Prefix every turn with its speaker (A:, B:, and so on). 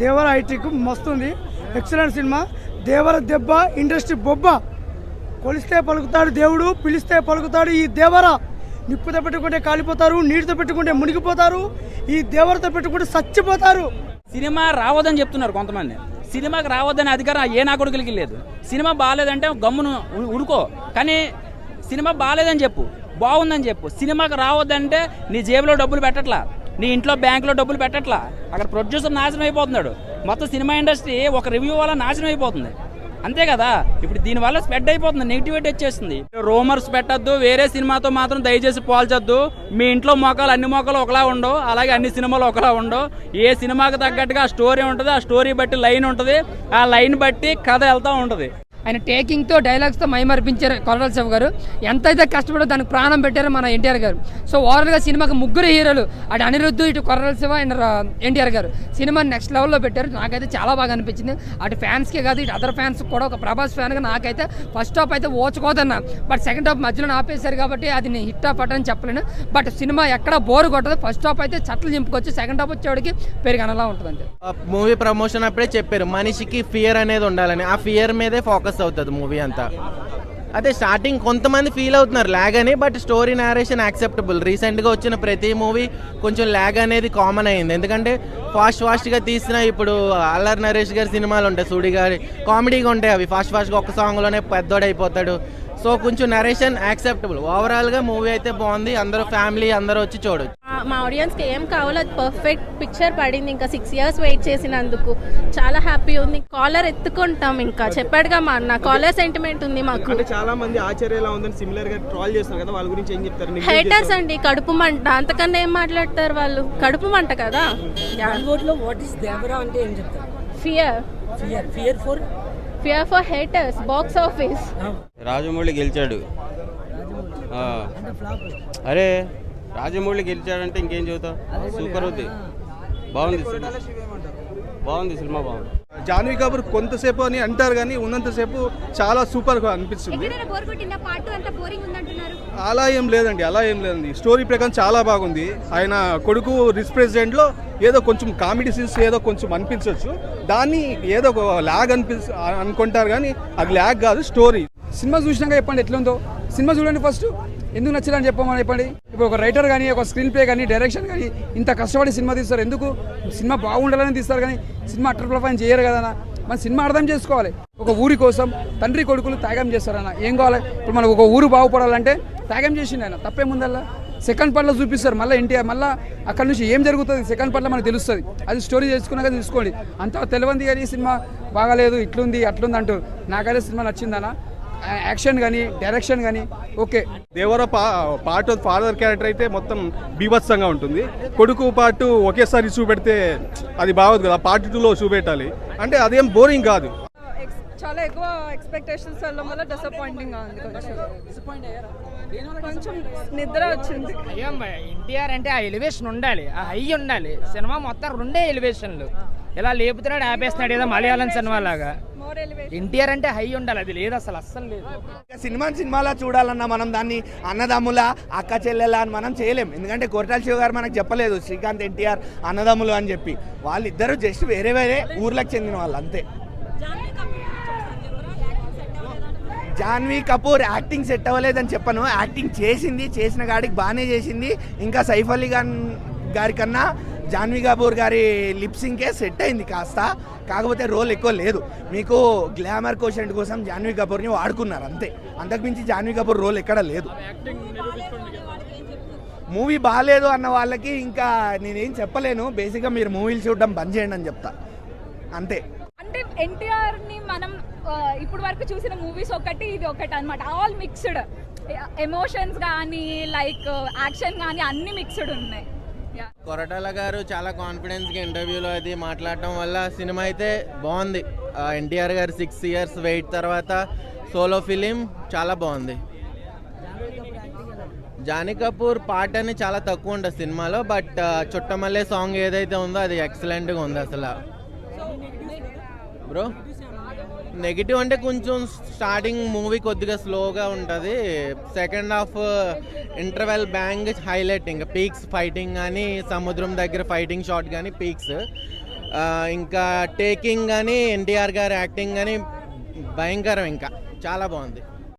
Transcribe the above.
A: దేవర ఐటిక్ మస్తుంది. Excellent cinema. Devara దెబ్బ industry బొబ్బ. కొలిస్తే పలుకుతాడు దేవుడు పిలిస్తే పలుకుతాడు ఈ దేవర నిప్పుతో పెట్టుకుంటే కాలిపోతారు నీటితో పెట్టుకుంటే మునిగిపోతారు ఈ దేవరతో పెట్టుకుంటే చచ్చిపోతారు.
B: సినిమా రావద్దని చెప్తున్నారు కొంతమంది. సినిమాకి రావద్దని అధికారం ఏ నా కొడుకులకి లేదు. సినిమా బాగాలేదంటే గమ్మును ఉడుకో. కానీ సినిమా బాగాలేదని చెప్పు బాగుందని చెప్పు. సినిమాకి రావద్దంటే నీ జేబులో డబ్బులు పెట్టట్లా. నీ ఇంట్లో బ్యాంకులో డబ్బులు పెట్టట్లా? అక్కడ ప్రొడ్యూసర్ నాశనం అయిపోతున్నాడు. మొత్తం సినిమా ఇండస్ట్రీ ఒక రివ్యూ వల్ల నాశనం అయిపోతుంది. అంతే కదా? ఇప్పుడు దీనివల్ల స్ప్రెడ్ అయిపోతుంది నెగిటివిటీ వచ్చేస్తుంది. రూమర్స్ పెట్టద్దు వేరే సినిమాతో మాత్రం దయచేసి పోల్చొద్దు. మీ ఇంట్లో మోకాలు అన్ని మోకాలు ఒకలా ఉండవు అలాగే అన్ని సినిమాలు ఒకలా ఉండవు. ఏ సినిమాకి తగ్గట్టుగా ఆ స్టోరీ ఉంటుంది ఆ స్టోరీ బట్టి లైన్ ఉంటుంది. ఆ లైన్ బట్టి కథ వెళ్తూ ఉంటుంది.
C: ఆయన టేకింగ్తో డైలాగ్స్తో మైమర్పించారు కొరటాల శివ గారు. ఎంతైతే కష్టపడో దానికి ప్రాణం పెట్టారో మన ఎన్టీఆర్ గారు. సో ఓవరాల్గా సినిమాకి ముగ్గురు హీరోలు అటు అనిరుద్ధు ఇటు కొరటాల శివ అండ్ ఎన్టీఆర్ గారు. సినిమా నెక్స్ట్ లెవెల్లో పెట్టారు. నాకైతే చాలా బాగా అనిపించింది. అటు ఫ్యాన్స్కే కాదు ఇటు అదర్ ఫ్యాన్స్ కూడా ఒక ప్రభాస్ ఫ్యాన్గా నాకైతే ఫస్ట్ హాఫ్ అయితే ఓచుకోదన్నా. బట్ సెకండ్ హాఫ్ మధ్యలో ఆపేశారు కాబట్టి అది నేను హిట్ హాఫ్ అని చెప్పలేను. బట్ సినిమా ఎక్కడ బోర్ కొట్టదు. ఫస్ట్ హాఫ్ అయితే చట్లు చింపుకొచ్చి సెకండ్ హాఫ్ వచ్చేవాడికి పెరిగనలా ఉంటుంది అంతే
D: మూవీ ప్రమోషన్ అప్పుడే చెప్పారు. మనిషికి ఫియర్ అనేది ఉండాలని. ఆ ఫియర్ మీదే ఫోకస్ అవుతుంది మూవీ అంతా. అదే స్టార్టింగ్ కొంతమంది ఫీల్ అవుతున్నారు ల్యాగ్ అని బట్ స్టోరీ నేరేషన్ యాక్సెప్టబుల్ రీసెంట్గా వచ్చిన ప్రతి మూవీ కొంచెం ల్యాగ్ అనేది కామన్ అయింది. ఎందుకంటే ఫాస్ట్ ఫాస్ట్గా తీసిన ఇప్పుడు అల్లర్ నరేష్ గారి సినిమాలు ఉంటాయి సూడి గారి కామెడీగా ఉంటాయి అవి. ఫాస్ట్ ఫాస్ట్గా ఒక్క సాంగ్లోనే పెద్దోడైపోతాడు సో కొంచెం నరేషన్ యాక్సెప్టబుల్ ఓవరాల్గా మూవీ అయితే బాగుంది. అందరూ ఫ్యామిలీ అందరూ వచ్చి చూడొచ్చు.
E: మా ఆడియన్స్కి ఏం కావాలో అది పర్ఫెక్ట్ పిక్చర్ పడింది. ఇంకా సిక్స్ ఇయర్స్ వెయిట్ చేసినందుకు చాలా హ్యాపీ ఉంది. కాలర్ ఎత్తుకుంటాం ఇంకా. చెప్పాడుగా మా అన్న. కాలర్ సెంటిమెంట్ ఉంది మాకు.
F: అంటే చాలా మంది ఆశ్చర్య ఎలా ఉందని సిమిలర్గా ట్రాల్ చేస్తున్నారు కదా. వాళ్ళ గురించి ఏం చెప్తారు?
E: హేటర్స్
F: చేస్తారు.
E: అండి. కడుపు మంట. అంతకన్నా ఏం మాట్లాడతారు వాళ్ళు? కడుపు మంట కదా?
G: లో వాట్ దేవరా అంటే ఏం చెప్తారు?
E: Fear
G: fear fear for
E: fear for haters box office
H: Rajamouli గెలిచాడు. అరే రాజమౌళి గెలిచాడంటే ఇంకేం చెబుతావు సూపర్ ఉంది. బాగుంది సినిమా. బాగుంది సినిమా బాగుంది.
F: జాన్వీ కపూర్ కొంతసేపు అని అంటారు కానీ ఉన్నంతసేపు చాలా సూపర్గా అనిపిస్తుంది
I: బోర్ కొట్టిందా? పార్ట్ అంత బోరింగ్ ఉందంటున్నారు.
F: అలా ఏం లేదండి అలా ఏం లేదండి. స్టోరీ ప్రకారం చాలా బాగుంది. ఆయన కొడుకు రిస్ ప్రెసిడెంట్లో ఏదో కొంచెం కామెడీ సీన్స్ ఏదో కొంచెం అనిపించవచ్చు దాన్ని ఏదో ఒక ల్యాగ్ అనిపి అనుకుంటారు కానీ అది ల్యాగ్ కాదు స్టోరీ
A: సినిమా చూసినాక చెప్పండి ఎట్లుందో? సినిమా చూడండి ఫస్ట్ ఎందుకు నచ్చదని చెప్పమని చెప్పండి? ఇప్పుడు ఒక రైటర్ కానీ ఒక స్క్రీన్ ప్లే కానీ డైరెక్షన్ కానీ ఇంత కష్టపడి సినిమా తీస్తారు. ఎందుకు? సినిమా బాగుండాలని తీస్తారు కానీ సినిమా అటర్ ప్రొఫైన్ చేయరు కదా మన సినిమా అర్థం చేసుకోవాలి. ఒక ఊరి కోసం తండ్రి కొడుకులు త్యాగం చేస్తారన్న. ఏం కావాలి? ఇప్పుడు మనకు ఒక ఊరు బాగుపడాలంటే త్యాగం చేసిండు ఆయన. తప్పే ముందల్లా. సెకండ్ పార్ట్లో చూపిస్తారు. మళ్ళీ ఎన్టీఆర్ మళ్ళీ అక్కడ నుంచి ఏం జరుగుతుంది? సెకండ్ పార్ట్లో మనకు తెలుస్తుంది. అది స్టోరీ చేసుకున్నాక తీసుకోండి. అంత తెలియంది కానీ సినిమా బాగాలేదు ఇట్లుంది అట్లుంది అంటారు. నాకైతే సినిమా నచ్చిందన్న యాక్షన్ కానీ డైరెక్షన్ కానీ ఓకే.
F: దేవర పా పార్ట్ ఫాదర్ క్యారెక్టర్ అయితే మొత్తం బీభత్సంగా ఉంటుంది. కొడుకు పార్ట్ ఒకేసారి చూపెడితే అది బాగోదు కదా పార్ట్ టూలో చూపెట్టాలి అంటే అదేం బోరింగ్ కాదు.
J: చాలా ఎక్కువ ఎక్స్పెక్టేషన్స్ వెళ్ళడం వల్ల డిసప్పాయింటింగ్ ఉంది కొంచెం. కొంచెం నిద్ర వచ్చింది.
G: ఎన్టీఆర్ అంటే ఆ ఎలివేషన్ ఉండాలి ఆ హై ఉండాలి. సినిమా మొత్తం రెండే ఎలివేషన్లు ఇలా లేపుతున్నాడు ఆపేస్తున్నాడు ఏదో మలయాళం సినిమా లాగా ఎన్టీఆర్ అంటే హై ఉండాలి అది లేదు అసలు అస్సలు లేదు.
D: సినిమా సినిమాలా చూడాలన్నా మనం దాన్ని అన్నదమ్ముల అక్క చెల్లెల అని మనం చేయలేం. ఎందుకంటే కోరటాల శివ గారు మనకు చెప్పలేదు శ్రీకాంత్ ఎన్టీఆర్ అన్నదమ్ములు అని చెప్పి. వాళ్ళిద్దరూ జస్ట్ వేరే వేరే ఊర్లకు చెందిన వాళ్ళు అంతే. జాన్వీ కపూర్ యాక్టింగ్ సెట్ అవ్వలేదని చెప్పను. యాక్టింగ్ చేసింది చేసిన గాడికి బాగానే చేసింది. ఇంకా సైఫ్ అలీ ఖాన్ గారి కన్నా జాన్వీ కపూర్ గారి లిప్సింగ్కే సెట్ అయింది కాస్త. కాకపోతే రోల్ ఎక్కువ లేదు. మీకు గ్లామర్ కోషెంట్ కోసం జాన్వీ కపూర్ని వాడుకున్నారు అంతే. అంతకుమించి జాన్వీ కపూర్ రోల్ ఎక్కడ లేదు. మూవీ బాగాలేదు అన్న వాళ్ళకి ఇంకా నేనేం చెప్పలేను. బేసిక్గా మీరు మూవీలు చూడడం బంద్ చేయండి అని చెప్తా. అంతే.
I: అంటే ఎన్టీఆర్ని మనం ఇప్పుడు వరకు చూసిన మూవీస్ ఒకటి ఇది ఒకటి అన్నమాట. ఆల్ మిక్స్డ్ ఎమోషన్స్ కానీ లైక్ యాక్షన్ కానీ అన్ని మిక్స్డ్ ఉన్నాయి.
D: కొరటాల గారు చాలా కాన్ఫిడెన్స్గా ఇంటర్వ్యూలో అది మాట్లాడటం వల్ల సినిమా అయితే బాగుంది. ఎన్టీఆర్ గారు సిక్స్ ఇయర్స్ వెయిట్ తర్వాత సోలో ఫిలిం చాలా బాగుంది. జానీ కపూర్ పాట అని చాలా తక్కువ ఉంటుంది సినిమాలో బట్ చుట్టమల్లే సాంగ్ ఏదైతే ఉందో అది ఎక్సలెంట్గా ఉంది అసలు. బ్రో నెగిటివ్ అంటే కొంచెం స్టార్టింగ్ మూవీ కొద్దిగా స్లోగా ఉంటుంది. Second half interval bang highlight ఇంకా పీక్స్ ఫైటింగ్ కానీ సముద్రం దగ్గర ఫైటింగ్ షాట్ కానీ పీక్స్ ఇంకా టేకింగ్ కానీ ఎన్టీఆర్ గారి యాక్టింగ్ కానీ భయంకరం ఇంకా. చాలా బాగుంది.